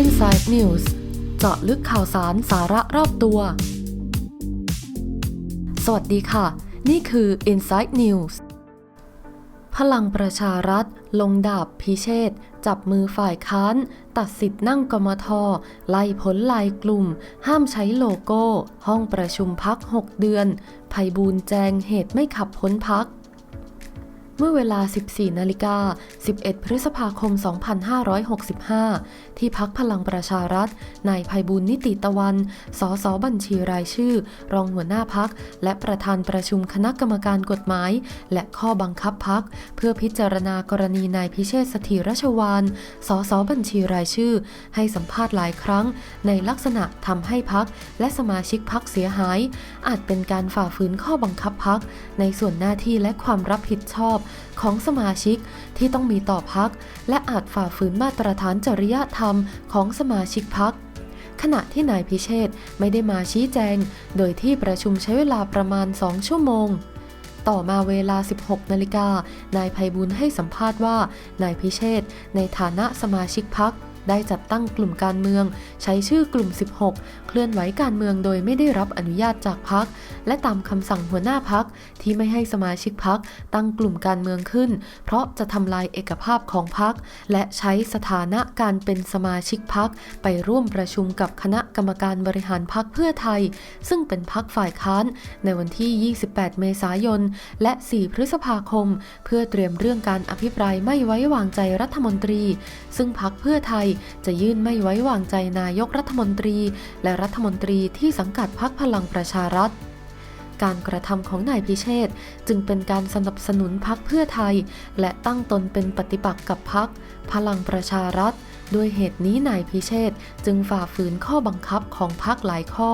Inside News เจาะลึกข่าวสารสาระรอบตัว สวัสดีค่ะ นี่คือ Inside News พลังประชารัฐ ลงดาบพิเชษ จับมือฝ่ายค้าน ตัดสิทธิ์นั่งกมท ไล่ผลลายกลุ่ม ห้ามใช้โลโก้ ห้องประชุมพัก 6 เดือนภัยบูลแจงเหตุไม่ขับพ้นพัก เมื่อเวลา 14 นาฬิกา 11 พฤษภาคม 2565 ที่พักพลังประชารัฐ นายภัยบุญนิติตะวัน สสบัญชีรายชื่อ รองหัวหน้าพัก และประธานประชุมคณะกรรมการกฎหมาย และข้อบังคับพัก เพื่อพิจารณากรณีนายพิเชษสถิรชวานสสบัญชีรายชื่อ ให้สัมภาษณ์หลายครั้ง ในลักษณะทำให้พัก และสมาชิกพักเสียหาย อาจเป็นการฝ่าฝืนข้อบังคับพัก ในส่วนหน้าที่และความรับผิดชอบของสมาชิกที่ต้องมีต่อพัก และอาจฝ่าฝืนมาตรฐานจริยธรรมของสมาชิกพัก ขณะที่นายพิเชษไม่ได้มาชี้แจง โดยที่ประชุมใช้เวลาประมาณ 2 ชั่วโมงต่อมาเวลา 16 นาฬิกา นายภัยบุญให้สัมภาษณ์ว่า นายพิเชษในฐานะสมาชิกพัก ได้จัดตั้งกลุ่มการเมือง ใช้ชื่อกลุ่ม 16 เคลื่อนไหวการเมืองโดยไม่ได้รับอนุญาตจากพัก และตามคำสั่งหัวหน้าพักที่ไม่ให้สมาชิกพักตั้งกลุ่มการเมืองขึ้น เพราะจะทำลายเอกภาพของพัก และใช้สถานะการเป็นสมาชิกพักไปร่วมประชุมกับคณะกรรมการบริหารพักเพื่อไทย ซึ่งเป็นพักฝ่ายค้าน ในวันที่ 28 เมษายน และ 4 พฤษภาคม เพื่อเตรียมเรื่องการอภิปรายไม่ไว้วางใจรัฐมนตรี ซึ่งพักเพื่อไทยจะยื่นไม่ไว้วางใจนายกรัฐมนตรี และรัฐมนตรีที่สังกัดพักพลังประชารัฐ การกระทำของนายพิเชษจึงเป็นการสนับสนุนพักเพื่อไทย และตั้งตนเป็นปฏิปักษ์กับพักพลังประชารัฐ ด้วยเหตุนี้นายพิเชษจึงฝ่าฝืนข้อบังคับของพักหลายข้อ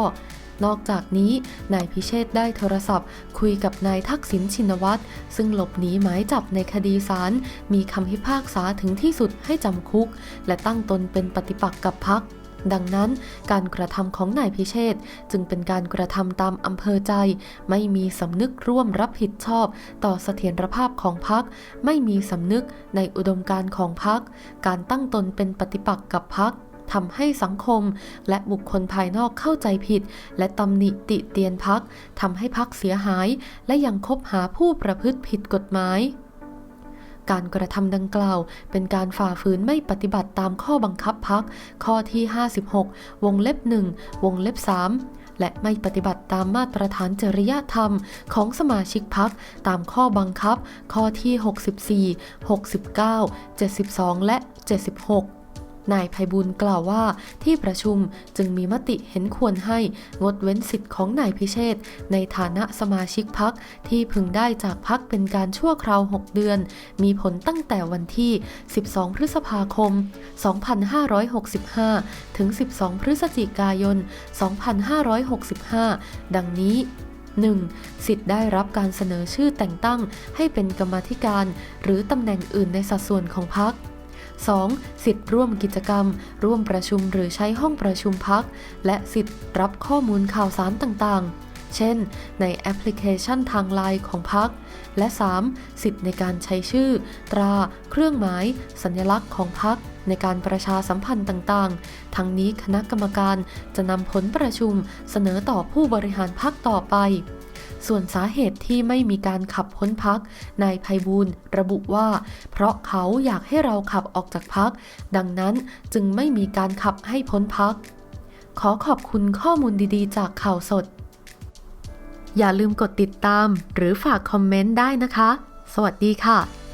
นอกจากนี้นายพิเชษได้โทรศัพท์ คุยกับนายทักษิณชินวัตรซึ่งหลบหนีหมายจับในคดีศาลมีคำพิพากษาถึงที่สุดให้จำคุก และตั้งตนเป็นปฏิปักษ์กับพักดังนั้นการกระทำของนายพิเชษจึงเป็นการกระทำตามอำเภอใจ ไม่มีสำนึกร่วมรับผิดชอบ ต่อเสถียรภาพของพัก ไม่มีสำนึกในอุดมการณ์ของพัก การตั้งตนเป็นปฏิปักษ์กับพัก ทำให้สังคม และบุคคลภายนอกเข้าใจผิด และตำหนิติเตียนพักทำให้พักเสียหาย และยังคบหาผู้ประพฤติผิดกฎหมายการกระทำดังกล่าว เป็นการฝ่าฝืนไม่ปฏิบัติตามข้อบังคับพัก ข้อที่ 56 วงเล็บ 1 วงเล็บ 3 และไม่ปฏิบัติตามมาตรฐานจริยธรรมของสมาชิกพักตามข้อบังคับ ข้อที่ 64 69 72 และ 76 นายภัยบุญกล่าวว่าที่ประชุมจึงมีมติเห็นควรให้งดเว้นสิทธิ์ของนายพิเชษในฐานะสมาชิกพักที่พึงได้จากพักเป็นการชั่วคราว 6 เดือน มีผลตั้งแต่วันที่ 12 พฤษภาคม 2565 ถึง 12 พฤศจิกายน 2565 ดังนี้ 1. สิทธิ์ได้รับการเสนอชื่อแต่งตั้งให้เป็นกรรมธิการ หรือตำแหน่งอื่นในสัดส่วนของพรรค 2. สิทธิ์ร่วมกิจกรรม ร่วมประชุมหรือใช้ห้องประชุมพัก และสิทธิ์รับข้อมูลข่าวสารต่างๆเช่น ในแอปพลิเคชันทางไลน์ของพัก และ 3. สิทธิ์ในการใช้ชื่อ ตรา เครื่องหมาย สัญลักษณ์ของพัก ในการประชาสัมพันธ์ต่างๆ ทั้งนี้คณะกรรมการจะนำผลประชุมเสนอต่อผู้บริหารพักต่อไป ส่วนสาเหตุที่ไม่มีการขับพ้นพัก นายภัยบูลระบุว่า เพราะเขาอยากให้เราขับออกจากพัก ดังนั้นจึงไม่มีการขับให้พ้นพัก ขอขอบคุณข้อมูลดีๆ จากข่าวสด อย่าลืมกดติดตาม หรือฝากคอมเมนต์ได้นะคะ สวัสดีค่ะ